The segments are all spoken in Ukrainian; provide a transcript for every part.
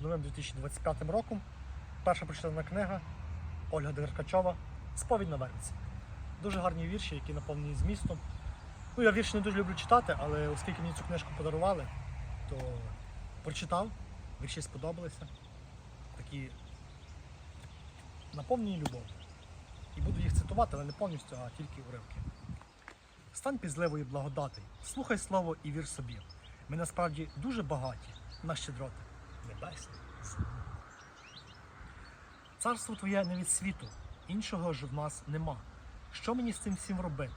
новим 2025 роком. Перша прочитана книга Ольга Деркачова Сповідь на Верниці. Дуже гарні вірші, які наповнені змістом. Ну, я вірші не дуже люблю читати, але оскільки мені цю книжку подарували, то прочитав, вірші сподобалися. Такі наповнені любов'ю. І буду їх цитувати, але не повністю, а тільки уривки. Стань пізливої благодати, слухай слово і вір собі. Ми насправді дуже багаті на щедроти небесні. Царство твоє не від світу, іншого ж в нас нема. Що мені з цим всім робити?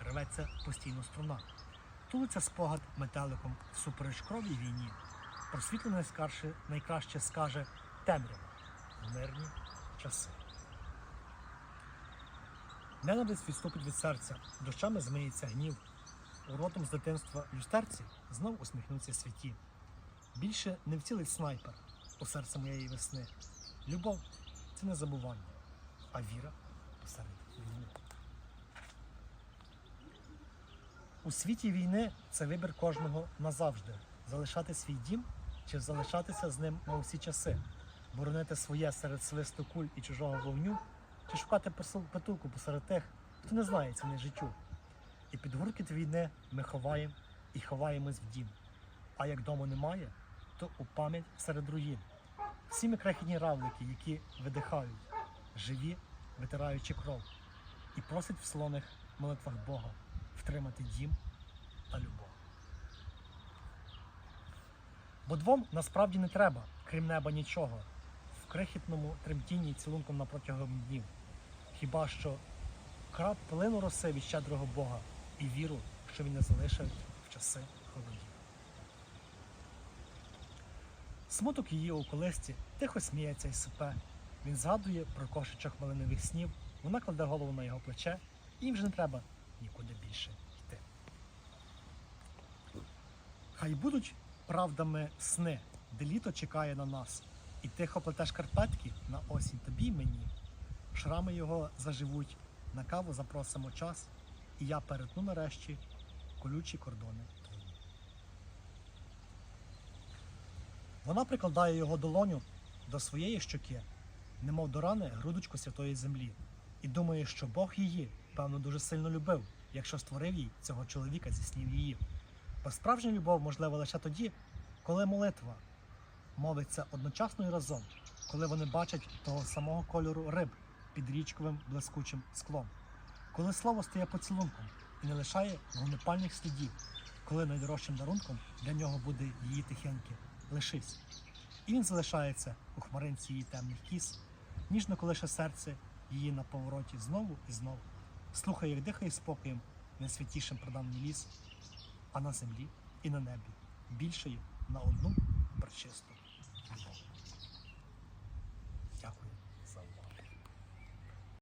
Рветься постійно струна. Тулиться спогад метеликом всупереч крові війні. Просвітло найскарше, найкраще скаже темрява в мирні часи. Ненависть відступить від серця, дощами змиється гнів. Уротом з дитинства люстерці знов усміхнуться святі. Більше не вцілить снайпер у серце моєї весни. Любов це не забування, а віра посеред війни. У світі війни це вибір кожного назавжди. Залишати свій дім чи залишатися з ним на усі часи, боронити своє серед свисту куль і чужого вогню, чи шукати притулку посеред тих, хто не знає ціни життю. І під гуркіт війни ми ховаємо і ховаємось в дім. А як дому немає, то у пам'ять серед руїн. Всі крихітні равлики, які видихають, живі, витираючи кров, і просять в слоних молитвах Бога втримати дім та любов. Бо двом насправді не треба, крім неба нічого, в крихітному тремтінні цілунком на протягом днів. Хіба що краплину роси від щедрого Бога і віру, що він не залишив в часи холодів. Смуток її у колисці тихо сміється і сипе. Він згадує про кошечок малинових снів, вона кладе голову на його плече, і їм вже не треба нікуди більше йти. Хай будуть правдами сни, де літо чекає на нас, і тихо плете шкарпетки на осінь тобі й мені. Шрами його заживуть, на каву запросимо час, і я перетну нарешті колючі кордони Вона прикладає його долоню до своєї щоки, немов до рани грудочку святої землі, і думає, що Бог її, певно, дуже сильно любив, якщо створив їй цього чоловіка зі снів її. Бо справжня любов можлива лише тоді, коли молитва мовиться одночасно і разом, коли вони бачать того самого кольору риб під річковим блискучим склом, коли слово стає поцілунком і не лишає вогнепальних слідів, коли найдорожчим дарунком для нього буде її тихеньке лишись. І він залишається у хмаринці її темних кіс, ніжно колише серце її на повороті знову і знову, слухає, як дихає спокоєм найсвятішим проданий ліс, а на землі і на небі більшою на одну пречисту любов.